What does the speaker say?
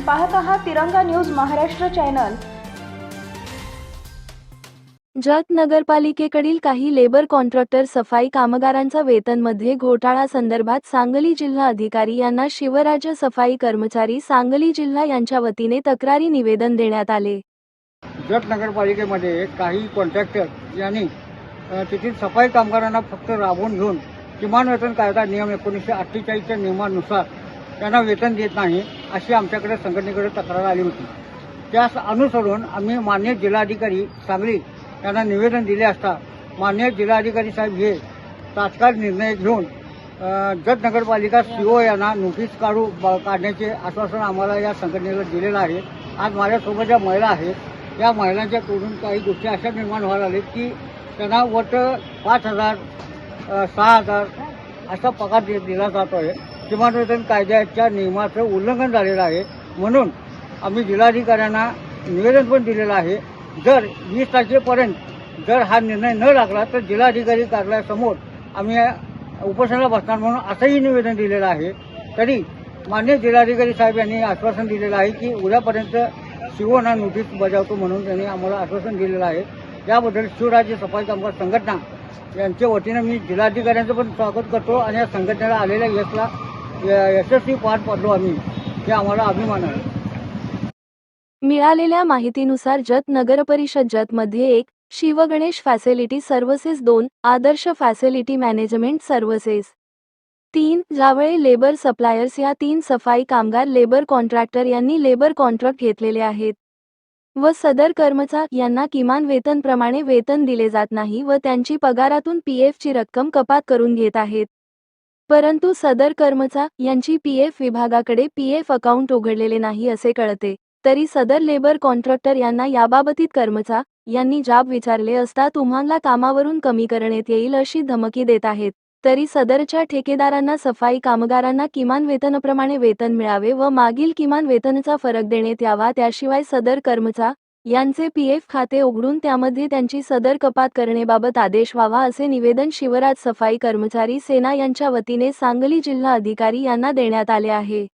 पाहत आहात Tiranga news Maharashtra channel. Jat नगरपालिकेकडील काही लेबर कॉन्ट्रॅक्टर सफाई कामगारांचा वेतनमध्ये घोटाळा संदर्भात सांगली जिल्हा अधिकारी यांना शिवराज्य सफाई कर्मचारी सांगली जिल्हा यांच्या वतीने तक्रारी निवेदन देण्यात आले. जत नगरपालिकेमध्ये काही कॉन्ट्रॅक्टर यांनी तेथील सफाई कामगारांना फक्त राबवून घेऊन किमान वेतन कायदा नियम एकोणीसशे अठ्ठेचाळीसच्या नियमानुसार त्यांना वेतन देत नाही. अशी आमच्याकडे संघटनेकडे तक्रार आली होती. त्यास अनुसरून आम्ही मान्य जिल्हाधिकारी सांगली यांना निवेदन दिले असता मान्य जिल्हाधिकारी साहेब हे तात्काळ निर्णय घेऊन जत नगरपालिका सीओ यांना नोटीस काढू ब- काढण्याचे आश्वासन आम्हाला या संघटनेला दिलेलं आहे. आज माझ्यासोबत ज्या महिला आहेत या महिलांच्याकडून काही गोष्टी अशा निर्माण व्हायला आल्या की त्यांना वट पाच हजार सहा हजार असा पगार दिला जातो आहे किमानवेतन कायद्याच्या नियमाचं उल्लंघन झालेलं आहे. म्हणून आम्ही जिल्हाधिकाऱ्यांना निवेदन पण दिलेलं आहे. जर वीस तारखेपर्यंत जर हा निर्णय न लागला तर जिल्हाधिकारी कार्यालयासमोर आम्ही उपोषणाला बसणार म्हणून असंही निवेदन दिलेलं आहे. तरी मान्य जिल्हाधिकारी साहेब यांनी आश्वासन दिलेलं आहे की उद्यापर्यंत शिवना नोटीस बजावतो म्हणून त्यांनी आम्हाला आश्वासन दिलेलं आहे. याबद्दल शिवराज्य सफाई कामगार संघटना यांच्या वतीनं मी जिल्हाधिकाऱ्यांचं पण स्वागत करतो आणि या संघटनेला आलेल्या यशला यशस्वी पार पडलो आम्ही. हे आम्हाला अभिमान आहे. मिळालेल्या माहितीनुसार जत नगर परिषद जतमध्ये एक शिवगणेश फॅसिलिटी सर्व्हिसेस दोन आदर्श फॅसिलिटी मॅनेजमेंट सर्व्हिसेस. तीन जावळे लेबर सप्लायर्स या तीन सफाई कामगार लेबर कॉन्ट्रॅक्टर यांनी लेबर कॉन्ट्रॅक्ट घेतलेले आहेत. व सदर कर्मचार यांना किमान वेतनप्रमाणे वेतन दिले जात नाही व त्यांची पगारातून पीएफ ची रक्कम कपात करून घेत आहेत. परंतु सदर कर्मचा यांची पीएफ विभागाकडे पीएफ अकाउंट उघडलेले नाही असे कळते. तरी सदर लेबर कॉन्ट्रॅक्टर यांना याबाबतीत कर्मचा यांनी जाब विचारले असता तुम्हाला कामावरून कमी करण्यात येईल अशी धमकी देत आहेत. तरी सदरच्या ठेकेदारांना सफाई कामगारांना किमान वेतनाप्रमाणे वेतन मिळावे व मागील किमान वेतनाचा फरक देण्यात यावा त्याशिवाय सदर कर्मचा यांचे पीएफ खाते उघडून त्यामध्ये त्यांची सदर कपात करण्याबाबत आदेश व्हावा असे निवेदन शिवराज सफाई कर्मचारी सेना यांच्या वतीने सांगली जिल्हा अधिकारी यांना देण्यात आले आहे.